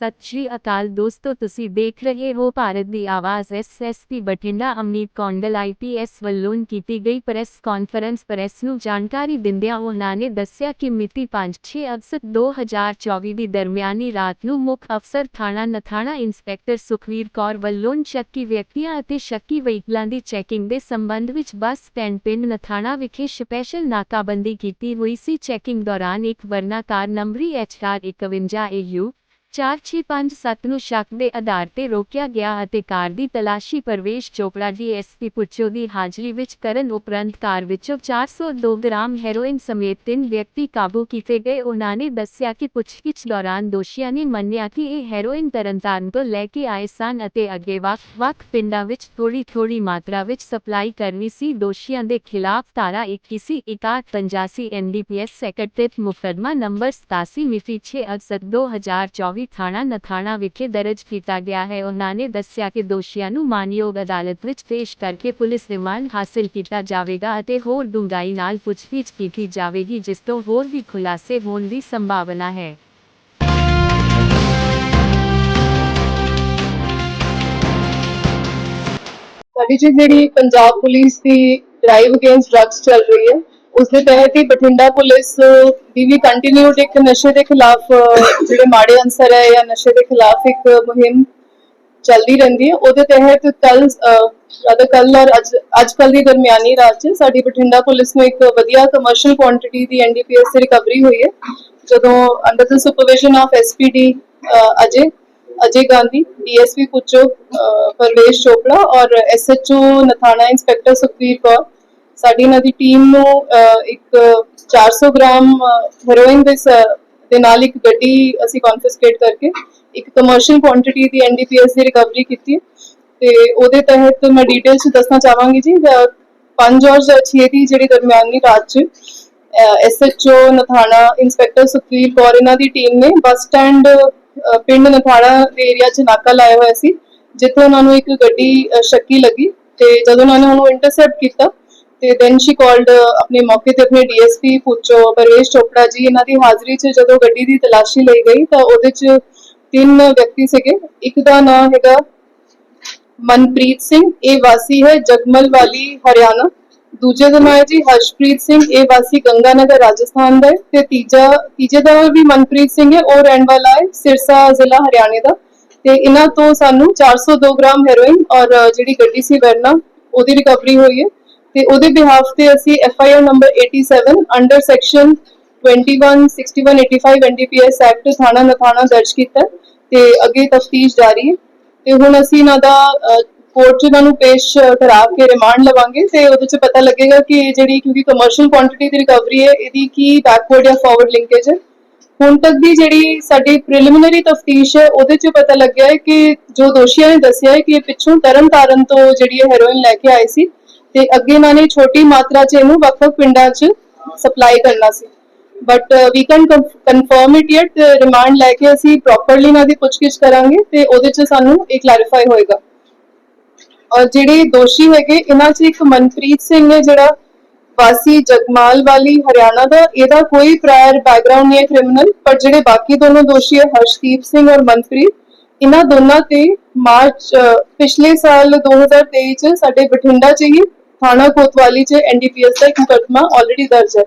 ਸਤਿ ਸ਼੍ਰੀ ਅਕਾਲ ਦੋਸਤੋ, ਤੁਸੀਂ ਦੇਖ ਰਹੇ ਹੋ ਭਾਰਤ ਦੀ ਆਵਾਜ਼। ਐਸਐਸਪੀ ਬਠਿੰਡਾ ਅਮਨੀਤ ਕੌਂਡਲ ਆਈਪੀਐਸ ਵੱਲੋਂ ਕੀਤੀ ਗਈ ਪ੍ਰੈਸ ਕਾਨਫਰੰਸ। ਪ੍ਰੈਸ ਨੂੰ ਜਾਣਕਾਰੀ ਦਿੰਦਿਆਂ ਉਹਨਾਂ ਨੇ ਦੱਸਿਆ ਕਿ ਮਿਤੀ 5-6 ਅਗਸਤ 2024 ਦੀ ਦਰਮਿਆਨੀ ਰਾਤ ਨੂੰ ਮੁੱਖ ਅਫਸਰ ਥਾਣਾ ਨਥਾਣਾ ਇੰਸਪੈਕਟਰ ਸੁਖਵੀਰ ਕੌਰ ਵੱਲੋਂ ਸ਼ੱਕੀ ਵਿਅਕਤੀਆਂ ਅਤੇ ਸ਼ੱਕੀ ਵਹੀਕਲਾਂ ਦੀ ਚੈਕਿੰਗ ਦੇ ਸੰਬੰਧ ਵਿੱਚ ਬੱਸ ਸਟੈਂਡ ਪਿੰਡ ਨਥਾਣਾ ਵਿਖੇ ਸਪੈਸ਼ਲ ਨਾਕਾਬੰਦੀ ਕੀਤੀ ਹੋਈ ਸੀ। ਚੈਕਿੰਗ ਦੌਰਾਨ ਇੱਕ ਵਰਨਾਕਾਰ ਨੰਬਰੀ HR 51 AU 4657 ਨੂੰ ਸ਼ੱਕ ਦੇ ਆਧਾਰ ਤੇ ਰੋਕਿਆ ਗਿਆ ਅਤੇ ਕਾਰ ਦੀ ਤਲਾਸ਼ੀ ਪ੍ਰਵੇਸ਼ ਚੋਪੜਾ ਡੀਐਸਪੀ ਪੁੱਛੋ ਦੀ ਹਾਜ਼ਰੀ ਵਿੱਚ ਕਰਨ ਉਪਰੰਤ ਕਾਰ ਵਿੱਚੋਂ 402 ਗ੍ਰਾਮ ਹੈਰੋਇਨ ਸਮੇਤ ਤਿੰਨ ਵਿਅਕਤੀ ਕਾਬੂ ਕੀਤੇ ਗਏ। ਉਹਨਾਂ ਨੇ ਦੱਸਿਆ ਕਿ ਪੁੱਛਗਿੱਛ ਦੌਰਾਨ ਦੋਸ਼ੀਆਂ ਨੇ ਮੰਨਿਆ ਕਿ ਇਹ ਹੈਰੋਇਨ ਤਰਨਤਾਰਨ ਤੋਂ ਲੈ ਕੇ ਆਏ ਸਨ ਅਤੇ ਅੱਗੇ ਵੱਖ-ਵੱਖ ਪਿੰਡਾਂ ਵਿੱਚ ਥੋੜੀ-ਥੋੜੀ ਮਾਤਰਾ ਵਿੱਚ ਸਪਲਾਈ ਕਰਨੀ ਸੀ। ਦੋਸ਼ੀਆਂ ਦੇ ਖਿਲਾਫ ਧਾਰਾ 21 81 ਐਨਡੀਪੀਐਸ ਸੈਕਟਰੀਟ ਮੁਕੱਦਮਾ ਨੰਬਰ 87 ਮਿਤੀ 6 ਅਗਸਤ 2024 ਥਾਣਾ ਨਥਾਣਾ ਵਿਖੇ ਦਰਜ ਕੀਤਾ ਗਿਆ ਹੈ। ਉਹਨਾਂ ਨੇ ਦੱਸਿਆ ਕਿ ਦੋਸ਼ੀਆਂ ਨੂੰ ਮਾਨਯੋਗ ਅਦਾਲਤ ਵਿੱਚ ਪੇਸ਼ ਕਰਕੇ ਪੁਲਿਸ ਰਿਮਾਂਡ ਹਾਸਲ ਕੀਤਾ ਜਾਵੇਗਾ ਅਤੇ ਹੋਰ ਡੂੰਘਾਈ ਨਾਲ ਪੁੱਛਗਿੱਛ ਕੀਤੀ ਜਾਵੇਗੀ, ਜਿਸ ਤੋਂ ਹੋਰ ਵੀ ਖੁਲਾਸੇ ਹੋਣ ਦੀ ਸੰਭਾਵਨਾ ਹੈ। ਸਾਡੀ ਜਿਹੜੀ ਪੰਜਾਬ ਪੁਲਿਸ ਦੀ ਡਰਾਈਵ ਅਗੇਂਸਟ ਡਰੱਗਸ ਚੱਲ ਰਹੀ ਹੈ ਉਸਦੇ ਤਹਿਤ ਹੀ ਬਠਿੰਡਾ ਪੁਲਿਸ ਦੀ ਵੀ ਕੰਟੀਨਿਊਡ ਇੱਕ ਨਸ਼ੇ ਦੇ ਖਿਲਾਫ, ਜਿਹੜੇ ਮਾੜੇ ਅੰਸਰ ਹੈ ਜਾਂ ਨਸ਼ੇ ਦੇ ਖਿਲਾਫ ਇੱਕ ਮੁਹਿੰਮ ਚੱਲਦੀ ਰਹਿੰਦੀ ਹੈ। ਉਹਦੇ ਤਹਿਤ ਕੱਲ ਜਦ ਕੱਲ ਔਰ ਅੱਜ ਕੱਲ ਦੀ ਦਰਮਿਆਨੀ ਰਾਤ 'ਚ ਸਾਡੀ ਬਠਿੰਡਾ ਪੁਲਿਸ ਨੂੰ ਇੱਕ ਵਧੀਆ ਕਮਰਸ਼ੀਅਲ ਕੁਆਂਟੀਟੀ ਦੀ ਐਨਡੀਪੀਐਸ ਦੀ ਰਿਕਵਰੀ ਹੋਈ ਹੈ, ਜਦੋਂ under the supervision of SPD Ajay Ajay Gandhi DSP ਪੁੱਛੋ ਪਰਵੇਸ਼ ਚੋਪੜਾ ਔਰ ਐਸਐਚਓ ਨਥਾਣਾ ਇੰਸਪੈਕਟਰ ਸੁਖਵੀਰ ਕੌਰ ਸਾਡੀ ਇਹਨਾਂ ਦੀ ਟੀਮ ਨੂੰ ਅਹ, ਇੱਕ 400 ਗ੍ਰਾਮ ਹੈਰੋਇਨ ਦੇ ਦੇ ਨਾਲ ਇੱਕ ਗੱਡੀ ਅਸੀਂ ਕਨਫਿਸਕੇਟ ਕਰਕੇ ਇੱਕ ਕਮਰਸ਼ੀਅਲ ਕੁਆਂਟੀਟੀ ਦੀ ਐਨਡੀਪੀਐਸ ਦੀ ਰਿਕਵਰੀ ਕੀਤੀ ਤੇ ਉਹਦੇ ਤਹਿਤ ਮੈਂ ਡਿਟੇਲਸ ਦੱਸਣਾ ਚਾਹਾਂਗੀ ਜੀ 5 ਔਰ 6 ਦੀ ਜਿਹੜੀ ਦਰਮਿਆਨੀ ਰਾਤ ਚ ਐਸਐਚਓ ਨਥਾਣਾ ਇੰਸਪੈਕਟਰ ਸੁਖਵੀਰ ਕੌਰ ਇਹਨਾਂ ਦੀ ਟੀਮ ਨੇ ਬੱਸ ਸਟੈਂਡ ਪਿੰਡ ਨਥਾਣਾ ਦੇ ਏਰੀਆ 'ਚ ਨਾਕਾ ਲਾਇਆ ਹੋਇਆ ਸੀ ਜਿੱਥੇ ਉਹਨਾਂ ਨੂੰ ਇੱਕ ਗੱਡੀ ਸ਼ੱਕੀ ਲੱਗੀ। ਤੇ ਜਦੋਂ ਉਹਨਾਂ ਨੇ ਉਹਨੂੰ ਇੰਟਰਸੈਪਟ ਕੀਤਾ ਤੇ ਦੈਨ ਸ਼ੀ ਕਾਲਡ ਆਪਣੇ ਮੌਕੇ ਤੇ ਆਪਣੇ ਡੀਐਸਪੀ ਪੁੱਛੋ, ਪਰਵੇਸ਼ ਚੋਪੜਾ ਜੀ, ਇਹਨਾਂ ਦੀ ਹਾਜ਼ਰੀ 'ਚ ਜਦੋਂ ਗੱਡੀ ਦੀ ਤਲਾਸ਼ੀ ਲਈ ਗਈ ਤਾਂ ਉਹਦੇ 'ਚ ਤਿੰਨ ਵਿਅਕਤੀ ਸੀਗੇ। ਇੱਕ ਦਾ ਨਾਮ ਹੈਗਾ ਮਨਪ੍ਰੀਤ ਸਿੰਘ, ਇਹ ਵਾਸੀ ਹੈ ਜਗਮਲ ਵਾਲੀ ਹਰਿਆਣਾ। ਦੂਜੇ ਦਾ ਨਾਮ ਹੈ ਜੀ ਹਰਸ਼ਪ੍ਰੀਤ ਸਿੰਘ, ਇਹ ਵਾਸੀ ਗੰਗਾਨਗਰ, ਰਾਜਸਥਾਨ ਦਾ ਹੈ। ਤੇ ਤੀਜਾ, ਤੀਜੇ ਦਾ ਵੀ ਮਨਪ੍ਰੀਤ ਸਿੰਘ ਹੈ, ਉਹ ਰਹਿਣ ਵਾਲਾ ਹੈ ਸਿਰਸਾ ਜ਼ਿਲ੍ਹਾ ਹਰਿਆਣੇ ਦਾ। ਤੇ ਇਹਨਾਂ ਤੋਂ ਸਾਨੂੰ 402 ਗ੍ਰਾਮ ਹੈਰੋਇਨ ਔਰ ਜਿਹੜੀ ਗੱਡੀ ਸੀ ਵਰਨਾ, ਉਹਦੀ ਰਿਕਵਰੀ ਹੋਈ ਹੈ। ਤੇ ਉਹਦੇ ਬਿਹਾਫ ਤੇ ਅਸੀਂ F I R number 87 under section 21 61 85 NDPS act ਥਾਣਾ ਨਥਾਣਾ ਦਰਜ ਕੀਤਾ ਹੈ ਤੇ ਅੱਗੇ ਤਫਤੀਸ਼ ਜਾਰੀ ਹੈ। ਤੇ ਹੁਣ ਅਸੀਂ ਇਹਨਾਂ ਦਾ ਕੋਰਟ 'ਚ ਇਹਨਾਂ ਨੂੰ ਪੇਸ਼ ਕਰਾ ਕੇ ਰਿਮਾਂਡ ਲਵਾਂਗੇ ਤੇ ਉਹਦੇ 'ਚ ਪਤਾ ਲੱਗੇਗਾ ਕਿ ਇਹ ਜਿਹੜੀ ਕਿਉਂਕਿ ਕਮਰਸ਼ੀਅਲ ਕੁਆਂਟੀਟੀ ਦੀ ਰਿਕਵਰੀ ਹੈ, ਇਹਦੀ ਕੀ ਬੈਕਵਰਡ ਜਾਂ ਫਾਰਵਰਡ ਲਿੰਕੇਜ ਹੈ। ਹੁਣ ਤੱਕ ਦੀ ਜਿਹੜੀ ਸਾਡੀ ਪ੍ਰੀਲਿਮਿਨਰੀ ਤਫਤੀਸ਼ ਹੈ, ਉਹਦੇ 'ਚ ਪਤਾ ਲੱਗਿਆ ਹੈ ਕਿ ਜੋ ਦੋਸ਼ੀਆਂ ਨੇ ਦੱਸਿਆ ਹੈ ਕਿ ਇਹ ਪਿੱਛੋਂ ਤਰਨਤਾਰਨ ਤੋਂ ਜਿਹੜੀ ਹੈਰੋਇਨ ਲੈ ਕੇ ਆਏ ਸੀ ਤੇ ਅੱਗੇ ਇਹਨਾਂ ਨੇ ਛੋਟੀ ਮਾਤਰਾ 'ਚ ਇਹਨੂੰ ਵੱਖ-ਵੱਖ ਪਿੰਡਾਂ 'ਚ ਸਪਲਾਈ ਕਰਨਾ ਸੀ। But we can confirm it yet remand ਲੈ ਕੇ ਅਸੀਂ ਪ੍ਰੋਪਰਲੀ ਇਹਨਾਂ ਦੀ ਪੁੱਛਗਿੱਛ ਕਰਾਂਗੇ ਤੇ ਉਹਦੇ 'ਚ ਸਾਨੂੰ ਇਹ ਕਲੈਰੀਫਾਈ ਹੋਏਗਾ। ਔਰ ਜਿਹੜੇ ਦੋਸ਼ੀ ਹੈਗੇ, ਇਹਨਾਂ 'ਚ ਇੱਕ ਮਨਪ੍ਰੀਤ ਸਿੰਘ ਹੈ ਜਿਹੜਾ ਵਾਸੀ ਜਗਮਾਲ ਵਾਲੀ ਹਰਿਆਣਾ ਦਾ, ਇਹਦਾ ਕੋਈ ਪ੍ਰਾਇਰ ਬੈਕਗ੍ਰਾਉਂਡ ਨਹੀਂ ਹੈ ਕ੍ਰਿਮੀਨਲ ਪਰ ਜਿਹੜੇ ਬਾਕੀ ਦੋਨੋਂ ਦੋਸ਼ੀ ਹੈ, ਹਰਸ਼ਦੀਪ ਸਿੰਘ ਔਰ ਮਨਪ੍ਰੀਤ, ਇਹਨਾਂ ਦੋਨਾਂ ਤੇ ਮਾਰਚ ਪਿਛਲੇ ਸਾਲ 2023 ਚ ਸਾਡੇ ਬਠਿੰਡਾ ਚ ਹੀ ਥਾਣਾ ਕੋਤਵਾਲੀ ਚ ਐਨਡੀਪੀਐਸ ਦਾ ਇੱਕ ਮੁਕੱਦਮਾ ਆਲਰੇਡੀ ਦਰਜ ਹੈ।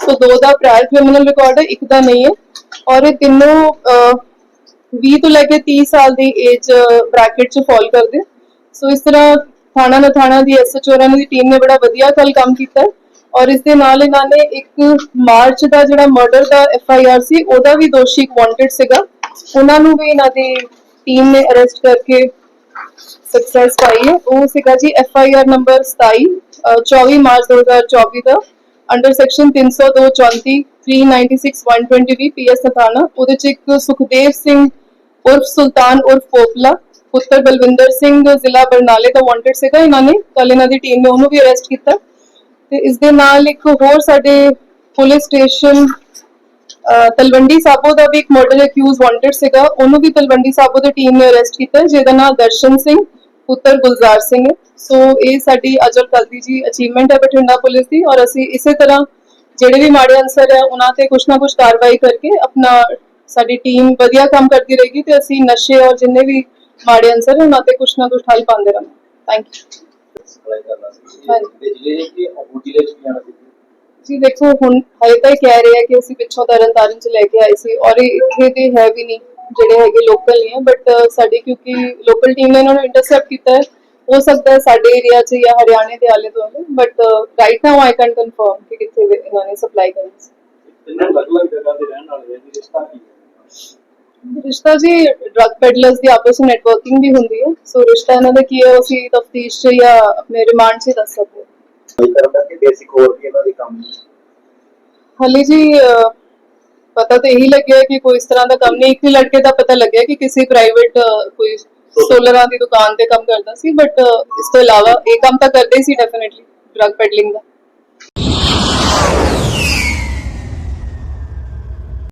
ਸੋ ਦੋ ਦਾ ਪ੍ਰਾਇਰ ਕ੍ਰਿਮੀਨਲ ਰਿਕਾਰਡ ਹੈ, ਇੱਕ ਦਾ ਨਹੀਂ ਹੈ। ਔਰ ਇਹ ਤਿੰਨੋਂ 20 ਤੋਂ ਲੈ ਕੇ 30 ਸਾਲ ਦੀ ਏਜ ਬ੍ਰੈਕਟ ਚ ਫਾਲ ਕਰਦੇ ਸੋ ਇਸ ਤਰ੍ਹਾਂ ਥਾਣਾ ਨਾ ਥਾਣਾ ਦੀ ਐਸਐਚਓ ਉਹਨਾਂ ਦੀ ਟੀਮ ਨੇ ਬੜਾ ਵਧੀਆ ਕੱਲ ਕੰਮ ਕੀਤਾ ਔਰ ਇਸ ਦੇ ਨਾਲ ਇਹਨਾਂ ਨੇ ਇੱਕ ਮਾਰਚ ਦਾ ਜਿਹੜਾ ਮਰਡਰ ਦਾ ਐਫਆਈਆਰ ਸੀ, ਉਹਦਾ ਵੀ ਦੋਸ਼ੀ ਵਾਂਟਡ ਸੀਗਾ। ਉਹਨਾਂ ਨੂੰ ਵੀ ਇਹਨਾਂ ਦੀ ਟੀਮ ਨੇ ਅਰੈਸਟ ਕਰਕੇ ਸਕਸੈਸ ਪਾਈ ਹੈ। ਉਹ ਸੀਗਾ ਜੀ ਐਫਆਈਆਰ ਨੰਬਰ 27 24 ਮਾਰਚ 2024 ਦਾ। ਅੰਡਰ ਸੈਕਸ਼ਨ 302 34 396 120 ਪੀਐਸ ਥਾਣਾ ਉਹਦੇ ਚ ਇੱਕ ਸੁਖਦੇਵ ਸਿੰਘ ਉਰਫ ਸੁਲਤਾਨ ਉਰਫ ਪੋਪਲਾ, ਪੁੱਤਰ ਬਲਵਿੰਦਰ ਸਿੰਘ ਜ਼ਿਲ੍ਹਾ ਬਰਨਾਲੇ ਦਾ ਵਾਂਟਡ ਸੀਗਾ ਇਹਨਾਂ ਨੇ। ਕੱਲ ਇਹਨਾਂ ਦੀ ਟੀਮ ਨੇ ਉਹਨੂੰ ਵੀ ਅਰੈਸਟ ਕੀਤਾ। ਤੇ ਇਸ ਦੇ ਨਾਲ ਇੱਕ ਹੋਰ ਸਾਡੇ ਪੁਲਿਸ ਸਟੇਸ਼ਨ ਤਲਵੰਡੀ ਸਾਬੋ ਦਾ ਵੀ ਇੱਕ ਮਰਡਰ ਅਕਿਊਜ਼ ਵਾਂਟਡ ਸੀਗਾ। ਉਹਨੂੰ ਵੀ ਤਲਵੰਡੀ ਸਾਬੋ ਦੀ ਟੀਮ ਨੇ ਅਰੈਸਟ ਕੀਤਾ। ਜਿਹਦਾ ਨਾਮ ਦਰਸ਼ਨ ਸਿੰਘ ਪੁੱਤਰ ਗੁਲਜ਼ਾਰ ਸਿੰਘ ਹੈ। ਸੋ ਇਹ ਸਾਡੀ ਅਜਰ ਕੱਲ ਦੀ ਜੀ ਅਚੀਵਮੈਂਟ ਹੈ ਬਠਿੰਡਾ ਪੁਲਿਸ ਦੀ। ਔਰ ਅਸੀਂ ਇਸੇ ਤਰ੍ਹਾਂ ਜਿਹੜੇ ਵੀ ਮਾੜੇ ਅਨਸਰ ਹੈ ਉਹਨਾਂ ਤੇ ਕੁਛ ਨਾ ਕੁਛ ਕਾਰਵਾਈ ਕਰਕੇ ਆਪਣਾ ਸਾਡੀ ਟੀਮ ਵਧੀਆ ਕੰਮ ਕਰਦੀ ਰਹੇਗੀ ਤੇ ਅਸੀਂ ਨਸ਼ੇ ਔਰ ਜਿੰਨੇ ਵੀ ਮਾੜੇ ਅਨਸਰ ਉਹਨਾਂ ਤੇ ਕੁਛ ਨਾ ਕੁਛ ਹੱਲ ਪਾਉਂਦੇ ਰਹਾਂਗੇ। ਥੈਂਕ ਯੂ ਹਾਂਜੀ। ਜੀ ਦੇਖੋ ਹੁਣ ਹਲੇ ਤਾਂ ਇਹ ਕਹਿ ਰਹੇ ਆ ਕਿ ਅਸੀਂ ਪਿੱਛੋਂ ਤਰਨ ਤਾਰਨ ਚ ਲੈ ਕੇ ਆਏ ਸੀ ਔਰ ਇਹ ਇੱਥੇ ਦੇ ਹੈ ਵੀ ਨਹੀਂ ਜਿਹੜੇ ਹੈਗੇ ਲੋਕਲ ਹੈ ਬਟ ਸਾਡੀ ਕਿਉਂਕਿ ਲੋਕਲ ਟੀਮ ਨੇ ਇਹਨਾਂ ਨੂੰ ਇੰਟਰਸੈਪਟ ਕੀਤਾ ਹੈ। ਹੋ ਸਕਦਾ ਹੈ ਸਾਡੇ ਏਰੀਆ 'ਚ ਜਾਂ ਹਰਿਆਣੇ ਦੇ ਆਲੇ ਦੁਆਲੇ but right now I can confirm ਕਿ ਕਿੱਥੇ ਇਹਨਾਂ ਨੇ ਸਪਲਾਈ ਕਰਨੀ ਸੀ। ਤਿੰਨੋਂ ਅਲੱਗ-ਅਲੱਗ ਜਗ੍ਹਾ ਦੇ ਰਹਿਣ ਵਾਲੇ ਨੇ ਜੀ ਰਿਸ਼ਤਾ ਕੀ ਹੈ? ਰਿਸ਼ਤਾ ਜੀ ਡਰਗ ਪੈਡਲਰਸ ਦੀ ਆਪਸ ਵਿੱਚ ਨੈਟਵਰਕਿੰਗ ਵੀ ਹੁੰਦੀ ਹੈ। ਸੋ ਰਿਸ਼ਤਾ ਇਹਨਾਂ ਦਾ ਕੀ ਹੈ ਉਹ ਅਸੀਂ ਤਫਤੀਸ਼ 'ਚ ਜਾਂ ਆਪਣੇ ਰਿਮਾਂਡ 'ਚ ਦੱਸ ਸਕਦੇ ਹਾਂ ਕਰਨ ਦਾ ਕਿ ਬੇਸਿਕ ਹੋਰ ਵੀ ਇਹਨਾਂ ਦੇ ਕੰਮ ਹਾਲੇ ਜੀ ਅਹ, ਪਤਾ ਤਾਂ ਇਹੀ ਲੱਗਿਆ ਕਿ ਕੋਈ ਇਸ ਤਰ੍ਹਾਂ ਦਾ ਕੰਮ ਨਹੀਂ। ਇੱਕ ਹੀ ਲੜਕੇ ਦਾ ਪਤਾ ਲੱਗਿਆ ਕਿ ਕਿਸੇ ਪ੍ਰਾਈਵੇਟ ਕੋਈ ਸੋਲਰਾਂ ਦੀ ਦੁਕਾਨ ਤੇ ਕੰਮ ਕਰਦਾ ਸੀ ਬਟ ਇਸ ਤੋਂ ਇਲਾਵਾ ਇਹ ਕੰਮ ਤਾਂ ਕਰਦੇ ਸੀ ਡੈਫੀਨਿਟਲੀ ਡਰਗ ਪੈਡਲਿੰਗ ਦਾ।